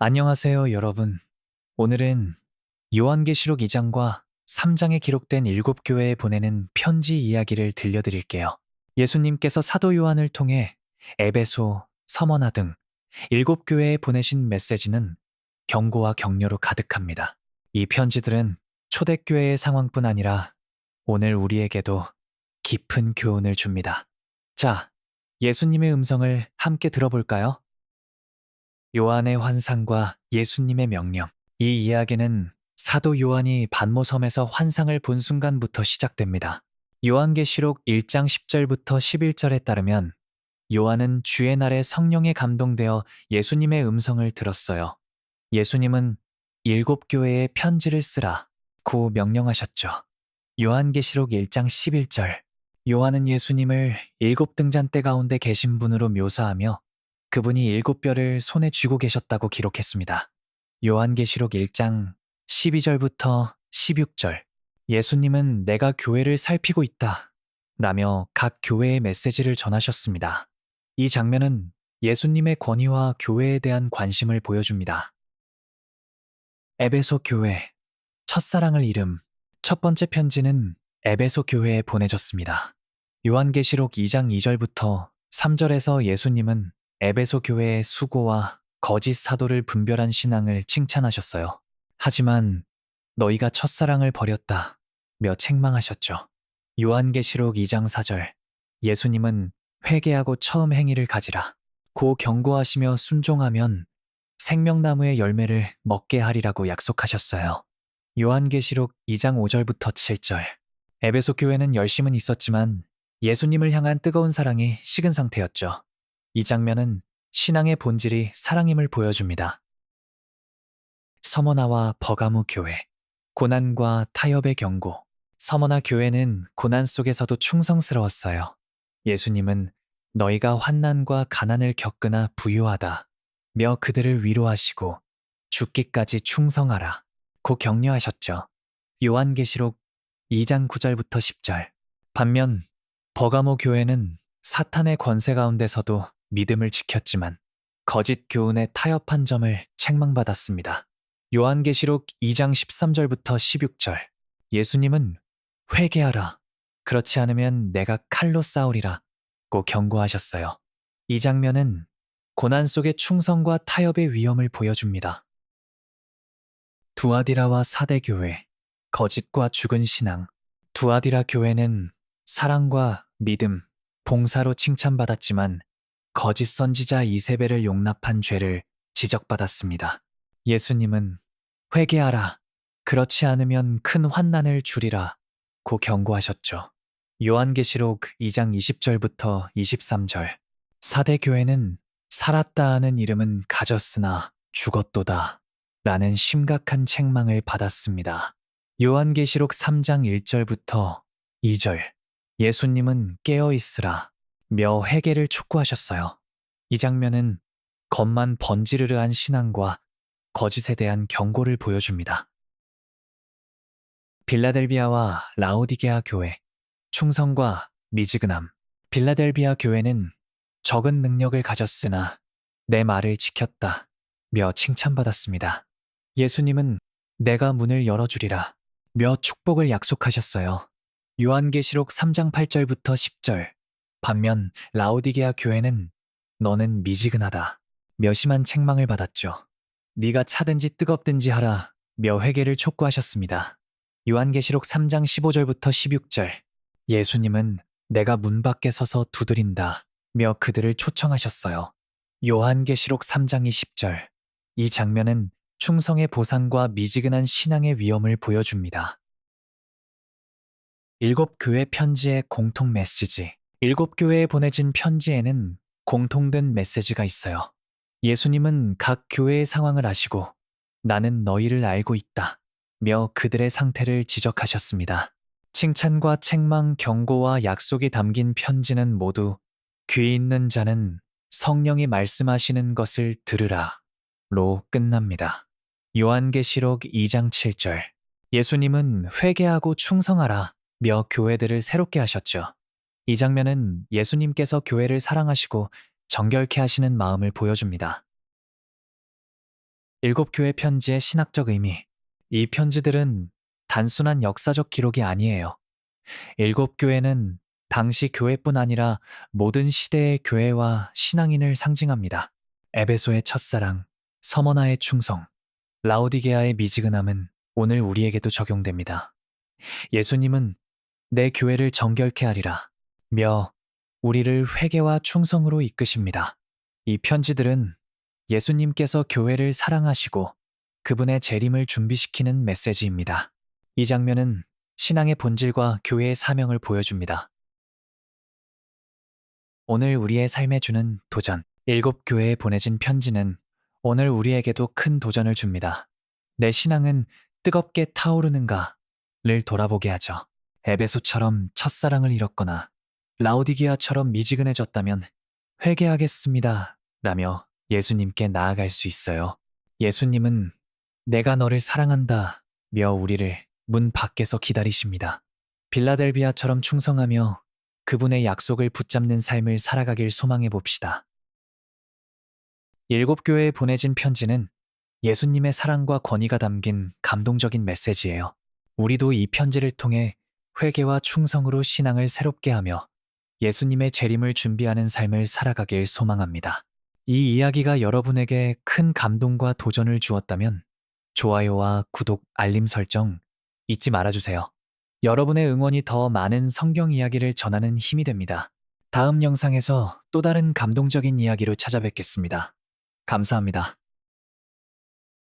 안녕하세요, 여러분. 오늘은 요한계시록 2장과 3장에 기록된 일곱 교회에 보내는 편지 이야기를 들려드릴게요. 예수님께서 사도 요한을 통해 에베소, 서머나 등 일곱 교회에 보내신 메시지는 경고와 격려로 가득합니다. 이 편지들은 초대교회의 상황뿐 아니라 오늘 우리에게도 깊은 교훈을 줍니다. 자, 예수님의 음성을 함께 들어볼까요? 요한의 환상과 예수님의 명령. 이 이야기는 사도 요한이 반모섬에서 환상을 본 순간부터 시작됩니다. 요한계시록 1장 10절부터 11절에 따르면 요한은 주의 날에 성령에 감동되어 예수님의 음성을 들었어요. 예수님은 일곱 교회에 편지를 쓰라 고 명령하셨죠. 요한계시록 1장 11절 요한은 예수님을 일곱 등잔대 가운데 계신 분으로 묘사하며 그분이 일곱 뼈를 손에 쥐고 계셨다고 기록했습니다. 요한계시록 1장 12절부터 16절 예수님은 내가 교회를 살피고 있다 라며 각 교회의 메시지를 전하셨습니다. 이 장면은 예수님의 권위와 교회에 대한 관심을 보여줍니다. 에베소 교회 첫사랑을 이름 첫 번째 편지는 에베소 교회에 보내졌습니다. 요한계시록 2장 2절부터 3절에서 예수님은 에베소 교회의 수고와 거짓 사도를 분별한 신앙을 칭찬하셨어요. 하지만 너희가 첫사랑을 버렸다 며 책망하셨죠. 요한계시록 2장 4절 예수님은 회개하고 처음 행위를 가지라 고 경고하시며 순종하면 생명나무의 열매를 먹게 하리라고 약속하셨어요. 요한계시록 2장 5절부터 7절 에베소 교회는 열심은 있었지만 예수님을 향한 뜨거운 사랑이 식은 상태였죠. 이 장면은 신앙의 본질이 사랑임을 보여줍니다. 서머나와 버가무 교회, 고난과 타협의 경고. 서머나 교회는 고난 속에서도 충성스러웠어요. 예수님은 너희가 환난과 가난을 겪으나 부유하다. 며 그들을 위로하시고 죽기까지 충성하라. 고 격려하셨죠. 요한계시록 2장 9절부터 10절. 반면 버가모 교회는 사탄의 권세 가운데서도 믿음을 지켰지만 거짓 교훈에 타협한 점을 책망받았습니다. 요한계시록 2장 13절부터 16절 예수님은 회개하라. 그렇지 않으면 내가 칼로 싸우리라. 고 경고하셨어요. 이 장면은 고난 속의 충성과 타협의 위험을 보여줍니다. 두아디라와 사대교회, 거짓과 죽은 신앙. 두아디라 교회는 사랑과 믿음, 봉사로 칭찬받았지만 거짓 선지자 이세벨을 용납한 죄를 지적받았습니다. 예수님은 회개하라. 그렇지 않으면 큰 환난을 주리라. 고 경고하셨죠. 요한계시록 2장 20절부터 23절. 사대 교회는 살았다 하는 이름은 가졌으나 죽었도다. 라는 심각한 책망을 받았습니다. 요한계시록 3장 1절부터 2절. 예수님은 깨어 있으라. 며 회개를 촉구하셨어요. 이 장면은 겉만 번지르르한 신앙과 거짓에 대한 경고를 보여줍니다. 빌라델비아와 라오디게아 교회, 충성과 미지근함. 빌라델비아 교회는 적은 능력을 가졌으나 내 말을 지켰다. 며 칭찬받았습니다. 예수님은 내가 문을 열어주리라. 며 축복을 약속하셨어요. 요한계시록 3장 8절부터 10절. 반면 라오디게아 교회는 너는 미지근하다. 며 심한 책망을 받았죠. 네가 차든지 뜨겁든지 하라. 며 회개를 촉구하셨습니다. 요한계시록 3장 15절부터 16절. 예수님은 내가 문 밖에 서서 두드린다. 며 그들을 초청하셨어요. 요한계시록 3장 20절. 이 장면은 충성의 보상과 미지근한 신앙의 위험을 보여줍니다. 일곱 교회 편지의 공통 메시지. 일곱 교회에 보내진 편지에는 공통된 메시지가 있어요. 예수님은 각 교회의 상황을 아시고 나는 너희를 알고 있다. 며 그들의 상태를 지적하셨습니다. 칭찬과 책망, 경고와 약속이 담긴 편지는 모두 귀 있는 자는 성령이 말씀하시는 것을 들으라. 로 끝납니다. 요한계시록 2장 7절. 예수님은 회개하고 충성하라. 며 교회들을 새롭게 하셨죠. 이 장면은 예수님께서 교회를 사랑하시고 정결케 하시는 마음을 보여줍니다. 일곱 교회 편지의 신학적 의미. 이 편지들은 단순한 역사적 기록이 아니에요. 일곱 교회는 당시 교회뿐 아니라 모든 시대의 교회와 신앙인을 상징합니다. 에베소의 첫사랑, 서머나의 충성, 라오디게아의 미지근함은 오늘 우리에게도 적용됩니다. 예수님은 내 교회를 정결케 하리라 며 우리를 회개와 충성으로 이끄십니다. 이 편지들은 예수님께서 교회를 사랑하시고 그분의 재림을 준비시키는 메시지입니다. 이 장면은 신앙의 본질과 교회의 사명을 보여줍니다. 오늘 우리의 삶에 주는 도전. 일곱 교회에 보내진 편지는 오늘 우리에게도 큰 도전을 줍니다. 내 신앙은 뜨겁게 타오르는가를 돌아보게 하죠. 에베소처럼 첫사랑을 잃었거나 라오디기아처럼 미지근해졌다면 회개하겠습니다. 라며 예수님께 나아갈 수 있어요. 예수님은 내가 너를 사랑한다 며 우리를 문 밖에서 기다리십니다. 빌라델비아처럼 충성하며 그분의 약속을 붙잡는 삶을 살아가길 소망해 봅시다. 일곱 교회에 보내진 편지는 예수님의 사랑과 권위가 담긴 감동적인 메시지예요. 우리도 이 편지를 통해 회개와 충성으로 신앙을 새롭게 하며 예수님의 재림을 준비하는 삶을 살아가길 소망합니다. 이 이야기가 여러분에게 큰 감동과 도전을 주었다면 좋아요와 구독, 알림 설정 잊지 말아주세요. 여러분의 응원이 더 많은 성경 이야기를 전하는 힘이 됩니다. 다음 영상에서 또 다른 감동적인 이야기로 찾아뵙겠습니다. 감사합니다.